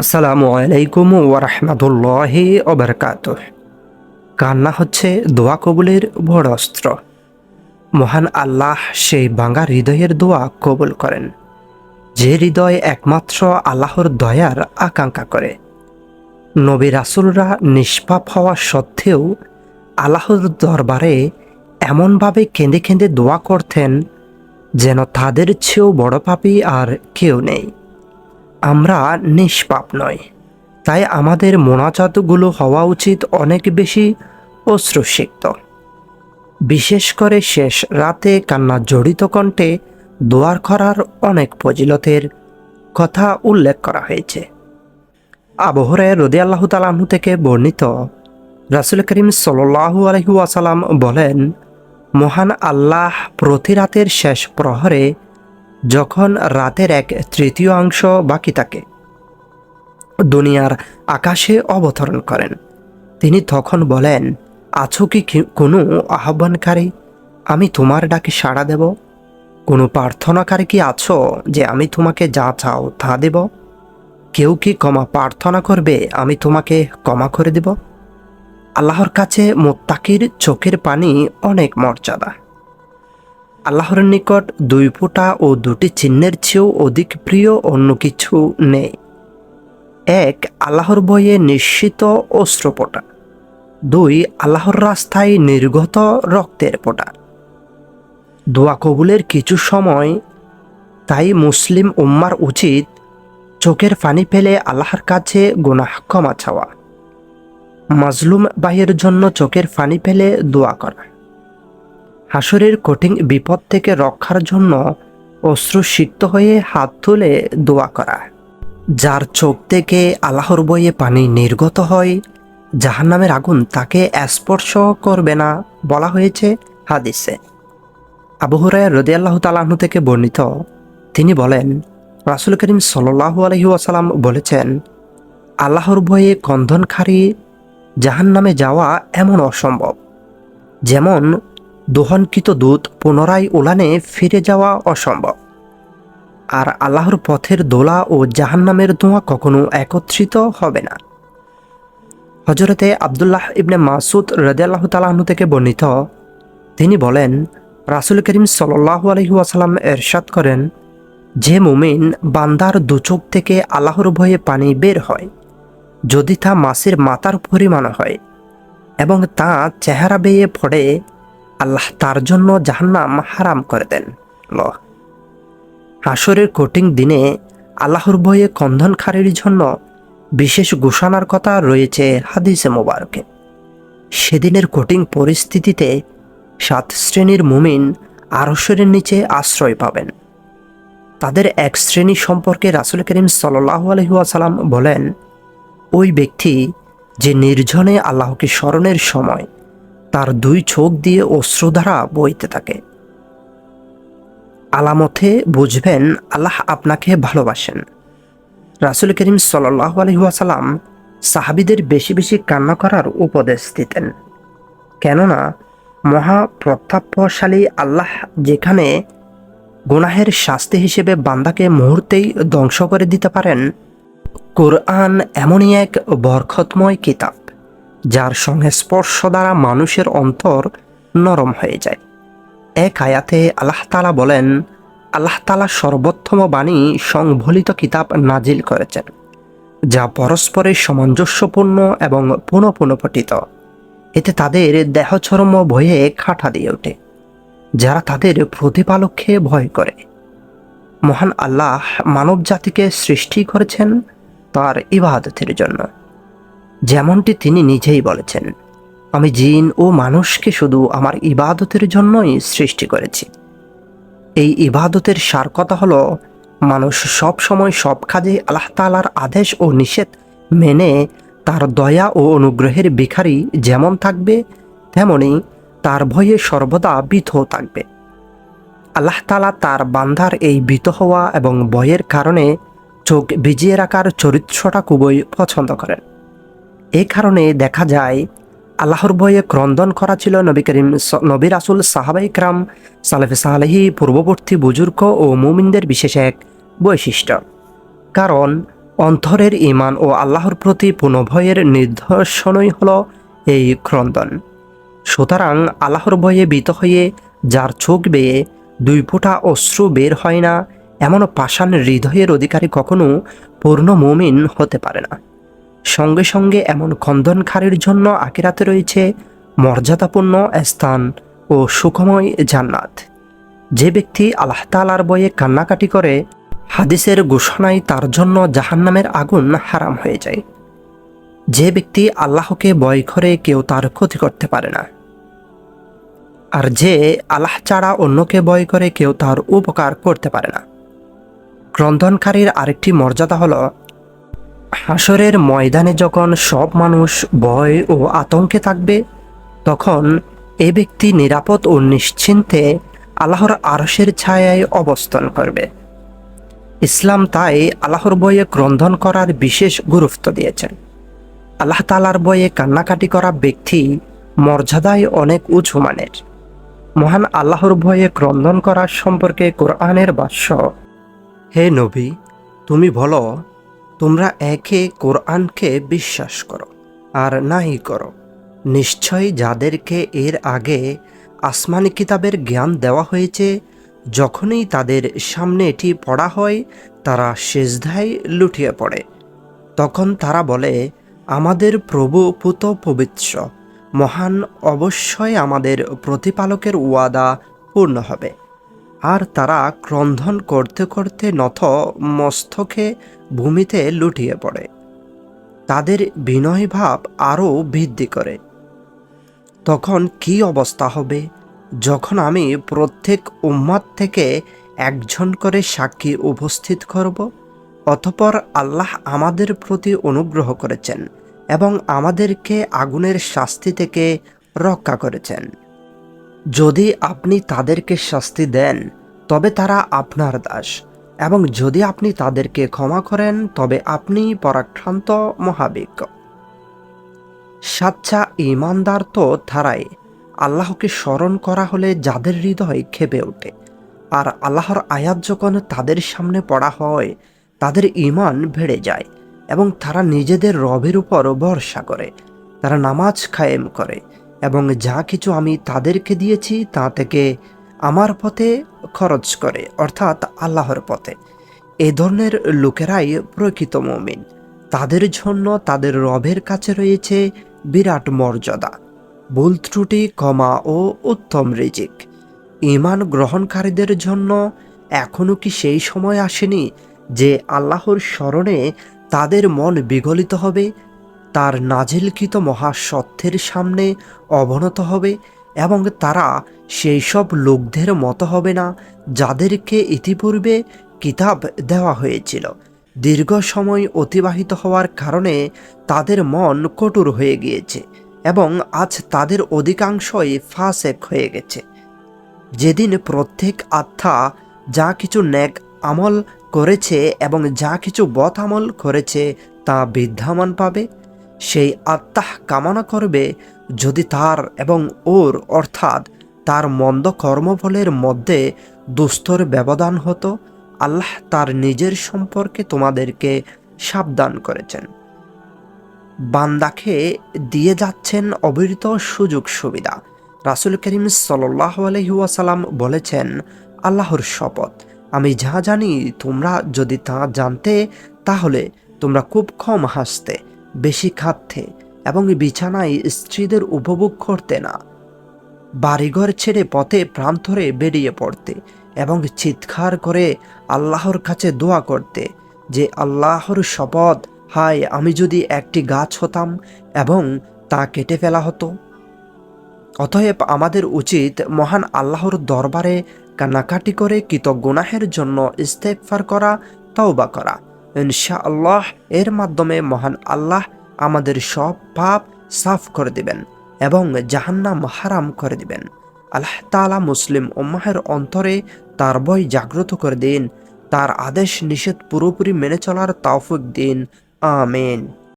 আসসালামু আলাইকুম ওরহমতুল্লাহি ওবরকাত কান্না হচ্ছে দোয়া কবুলের বড় অস্ত্র। মহান আল্লাহ সেই বাঙ্গা হৃদয়ের দোয়া কবুল করেন, যে হৃদয় একমাত্র আল্লাহর দয়ার আকাঙ্ক্ষা করে। নবী রাসুলরা নিষ্পাপ হওয়া সত্ত্বেও আল্লাহর দরবারে এমনভাবে কেঁদে কেঁদে দোয়া করতেন যেন তাদের চেয়েও বড় পাপী আর কেউ নেই। আমরা নিষ্পাপ নয় তাই আমাদের মোনাজাতগুলো হওয়া উচিত অনেক বেশি অশ্রুসিক্ত। বিশেষ করে শেষ রাতে কান্না জড়িত কণ্ঠে দোয়ার করার অনেক ফজিলতের কথা উল্লেখ করা হয়েছে। আবহরে রদি আল্লাহ তালাহু থেকে বর্ণিত রাসুল করিম সাল্লাহু আলহু আসালাম বলেন, মহান আল্লাহ প্রতি রাতের শেষ প্রহরে যখন রাতের এক তৃতীয় অংশ বাকি থাকে, দুনিয়ার আকাশে অবতরণ করেন। তিনি তখন বলেন, আছো কি কোনো আহ্বানকারী? আমি তোমার ডাকে সাড়া দেব। কোনো প্রার্থনাকারী কি আছো যে আমি তোমাকে যা চাও তা দেব? কেউ কি ক্ষমা প্রার্থনা করবে, আমি তোমাকে ক্ষমা করে দেব? আল্লাহর কাছে মোত্তাকির চোখের পানি অনেক মর্যাদা। আল্লাহর নিকট দুই ফোঁটা ও দুটি চিহ্নের চেয়েও অধিক প্রিয় অন্য কিছু নেই। এক, আল্লাহর বইয়ে নিশ্চিত অস্ত্রপোটা। দুই, আল্লাহর রাস্তায় নির্গত রক্তের পোটা। দোয়া কবুলের কিছু সময়, তাই মুসলিম উম্মার উচিত চোখের পানি ফেলে আল্লাহর কাছে গুনাহ ক্ষমা চাওয়া। মাজলুম বাহির জন্য চোখের পানি ফেলে দোয়া করা। হাসরের কঠিন বিপদ থেকে রক্ষার জন্য অশ্রুসিক্ত হয়ে হাত তুলে দোয়া করা। যার চোখ থেকে আল্লাহর বইয়ে পানি নির্গত হয়, জাহান্নামের আগুন তাকে স্পর্শ করবে না বলা হয়েছে হাদিসে। আবু হুরায় রদি আল্লাহ তালাহু থেকে বর্ণিত, তিনি বলেন, রাসুল করিম সাল্লাহু আলহি আসালাম বলেছেন, আল্লাহর বইয়ে কন্ধনখারি জাহান্নামে যাওয়া এমন অসম্ভব। যেমন দোহনকৃত দুধ পুনরায় উলানে ফিরে যাওয়া অসম্ভব। আর আল্লাহর পথের দোলা ও জাহান্নামের ধোঁয়া কখনো একত্রিত হবে না। হজরতে আবদুল্লাহ ইবনে মাসুদ রদিয়াল্লাহ তালাহনু থেকে বর্ণিত, তিনি বলেন, রাসুল করিম সাল্লাহ আলহিউসালাম এরশাদ করেন, যে মুমিন বান্দার দুচোখ থেকে আল্লাহর ভয়ে পানি বের হয়, যদি তা মাছের মাথার পরিমাণ হয় এবং তা চেহারা বেয়ে পড়ে আল্লাহ তার জন্য জাহান্নাম হারাম করে দেন। ল। হাসরের কঠিন দিনে আল্লাহর বইয়ে কন্ধনখারির জন্য বিশেষ ঘোষণার কথা রয়েছে হাদিসে মোবারকে। সেদিনের কঠিন পরিস্থিতিতে সাত শ্রেণির মুমিন আরশ্বরের নিচে আশ্রয় পাবেন। তাদের এক শ্রেণি সম্পর্কে রাসুল করিম সাল্লাহ আলহিহাসাল্লাম বলেন, ওই ব্যক্তি যে নির্জনে আল্লাহকে স্মরণের সময় তার দুই চোখ দিয়ে অশ্রুধারা বইতে থাকে। আলামতে বুঝবেন আল্লাহ আপনাকে ভালোবাসেন। রাসুল করিম সাল্লাহ আলহিহাসাল্লাম সাহাবিদের বেশি বেশি কান্না করার উপদেশ দিতেন। কেননা মহা প্রতাপশালী আল্লাহ যেখানে গুনাহের শাস্তি হিসেবে বান্দাকে মুহূর্তেই ধ্বংস করে দিতে পারেন, কোরআন এমনই এক বরখতময় কিতাব। যার সঙ্গে স্পর্শ দ্বারা মানুষের অন্তর নরম হয়ে যায়। এক আয়াতে আল্লাহ তালা বলেন, আল্লাহ তালা সর্বোত্তম বাণী সংবলিত কিতাব নাজিল করেছেন, যা পরস্পরের সামঞ্জস্যপূর্ণ এবং পুনঃপুনপঠিত। এতে তাদের দেহচরম ভয়ে খাটা দিয়ে ওঠে, যারা তাদের প্রতিপালককে ভয় করে। মহান আল্লাহ মানব জাতিকে সৃষ্টি করেছেন তার ইবাদতের জন্য। যেমনটি তিনি নিজেই বলেছেন, আমি জিন ও মানুষকে শুধু আমার ইবাদতের জন্যই সৃষ্টি করেছি। এই ইবাদতের সার কথা হলো, মানুষ সব সময় সব কাজে আল্লাহ তালার আদেশ ও নিষেধ মেনে তার দয়া ও অনুগ্রহের ভিখারি যেমন থাকবে, তেমনি তার ভয়ে সর্বদা বিত থাকবে। আল্লাহ তালা তার বান্ধার এই বিত হওয়া এবং ভয়ের কারণে চোখ ভিজিয়ে রাখার চরিত্রটা খুবই পছন্দ করেন। এই কারণে দেখা যায়, আল্লাহর বয়ে ক্রন্দন করা ছিল নবী করিম নবী রাসুল সাহাবাই ক্রাম সালেফে সালেহি পূর্ববর্তী বুজুর্গ ও মুমিনদের বিশেষ এক বৈশিষ্ট্য। কারণ, অন্তরের ইমান ও আল্লাহর প্রতি পুনভয়ের নিদর্শনই হল এই ক্রন্দন। সুতরাং আল্লাহর ভয়ে বিত হয়ে যার চোখ বেয়ে দুই ফোঁটা অশ্রু বের হয় না, এমন পাষাণ হৃদয়ের অধিকারী কখনো পূর্ণ মুমিন হতে পারে না। সঙ্গে সঙ্গে এমন খন্দনকারীর জন্য আকিরাতে রয়েছে মর্যাদাপূর্ণ স্থান ও সুখময় জান্নাত। যে ব্যক্তি আল্লাহ তালার বয়ে কান্নাকাটি করে, হাদিসের ঘোষণায় তার জন্য জাহান্নামের আগুন হারাম হয়ে যায়। যে ব্যক্তি আল্লাহকে বয় করে কেউ তার ক্ষতি করতে পারে না। আর যে আল্লাহ ছাড়া অন্যকে বয় করে কেউ তার উপকার করতে পারে না। ক্রন্দনকারীর আরেকটি মর্যাদা হল হাসরের ময়দানে যখন সব মানুষ ভয় ও আতঙ্কে থাকবে, তখন এ ব্যক্তি নিরাপদ ও নিশ্চিন্তে আল্লাহর আরসের ছায়ায় অবস্থান করবে। ইসলাম তাই আল্লাহর বয়ে ক্রন্ধন করার বিশেষ গুরুত্ব দিয়েছেন। আল্লাহ তালার বয়ে কান্নাকাটি করা ব্যক্তি মর্যাদায় অনেক উঁচু মানের। মহান আল্লাহর ভয়ে ক্রন্দন করার সম্পর্কে কোরআনের বাস্য হে নবী, তুমি বলো তোমরা একে কোরআনকে বিশ্বাস করো আর নাই করো। নিশ্চয় যাদেরকে এর আগে আসমানি কিতাবের জ্ঞান দেওয়া হয়েছে, যখনই তাদের সামনে এটি পড়া হয়, তারা সেজধায় লুটিয়ে পড়ে। তখন তারা বলে, আমাদের প্রভু পুত পবিত্র, মহান অবশ্যই আমাদের প্রতিপালকের ওয়াদা পূর্ণ হবে। আর তারা ক্রন্ধন করতে করতে নথ মস্তকে ভূমিতে লুটিয়ে পড়ে। তাদের বিনয় ভাব আরও বৃদ্ধি করে। তখন কি অবস্থা হবে? যখন আমি প্রত্যেক উম্মাদ থেকে একজন করে সাক্ষী উপস্থিত করব, অতপর আল্লাহ আমাদের প্রতি অনুগ্রহ করেছেন এবং আমাদেরকে আগুনের শাস্তি থেকে রক্ষা করেছেন। যদি আপনি তাদেরকে শাস্তি দেন, তবে তারা আপনার দাস। এবং যদি আপনি তাদেরকে ক্ষমা করেন, তবে আপনি পরাক্রান্ত মহাবিজ্ঞ সাচ্চা ইমানদার তো তারাই। আল্লাহকে স্মরণ করা হলে যাদের হৃদয় খেপে ওঠে। আর আল্লাহর আয়াত যখন তাদের সামনে পড়া হয়, তাদের ইমান বেড়ে যায় এবং তারা নিজেদের রবের উপর ভরসা করে। তারা নামাজ কায়েম করে। এবং যা কিছু আমি তাদেরকে দিয়েছি তা থেকে আমার পথে খরচ করে, অর্থাৎ আল্লাহর পথে। এ ধরনের লোকেরাই প্রকৃত মমিন। তাদের জন্য তাদের রবের কাছে রয়েছে বিরাট মর্যাদা, ভুল ত্রুটি, ক্ষমা ও উত্তম রিজিক। ইমান গ্রহণকারীদের জন্য এখনও কি সেই সময় আসেনি যে আল্লাহর স্মরণে তাদের মন বিগলিত হবে? তার নাজিলকৃত মহাসত্যের সামনে অবনত হবে এবং তারা সেই সব লোকদের মতো হবে না যাদেরকে ইতিপূর্বে কিতাব দেওয়া হয়েছিল। দীর্ঘ সময় অতিবাহিত হওয়ার কারণে তাদের মন কটুর হয়ে গিয়েছে এবং আজ তাদের অধিকাংশই ফাসেক হয়ে গেছে। যেদিন প্রত্যেক আত্মা যা কিছু ন্যাক আমল করেছে এবং যা কিছু বথ আমল করেছে তা বিদ্যমান পাবে সেই আত্মাহ কামনা করবে যদি তার এবং ওর অর্থাৎ তার মন্দ কর্মফলের মধ্যে দুস্তর ব্যবধান হতো, আল্লাহ তার নিজের সম্পর্কে তোমাদেরকে সাবধান করেছেন। বান্দাকে দিয়ে যাচ্ছেন অবিরত সুযোগ সুবিধা। রাসুল করিম সাল্লাহ আলহিউসালাম বলেছেন, আল্লাহর শপথ। আমি যা জানি তোমরা যদি তা জানতে, তাহলে তোমরা খুব কম হাসতে। বেশি খাচ্ছে এবং বিছানায় স্ত্রীদের উপভোগ করতে না। বাড়িঘর ছেড়ে পথে প্রান্তরে বেরিয়ে পড়তে এবং চিৎকার করে আল্লাহর কাছে দোয়া করতে যে, আল্লাহর শপথ, হায়, আমি যদি একটি গাছ হতাম এবং তা কেটে ফেলা হতো। অতএব আমাদের উচিত মহান আল্লাহর দরবারে কান্নাকাটি করে কৃতজ্ঞনাহের জন্য ইস্তেকফার করা, তওবা করা। ইনশা আল্লাহ এর মাধ্যমে মহান আল্লাহ আমাদের সব পাপ সাফ করে দিবেন এবং জাহান্নাম হারাম করে দিবেন। আল্লাহ তালা মুসলিম উম্মাহের অন্তরে তার বই জাগ্রত করে দিন, তার আদেশ নিষেধ পুরোপুরি মেনে চলার তাওফিক দিন। আমেন।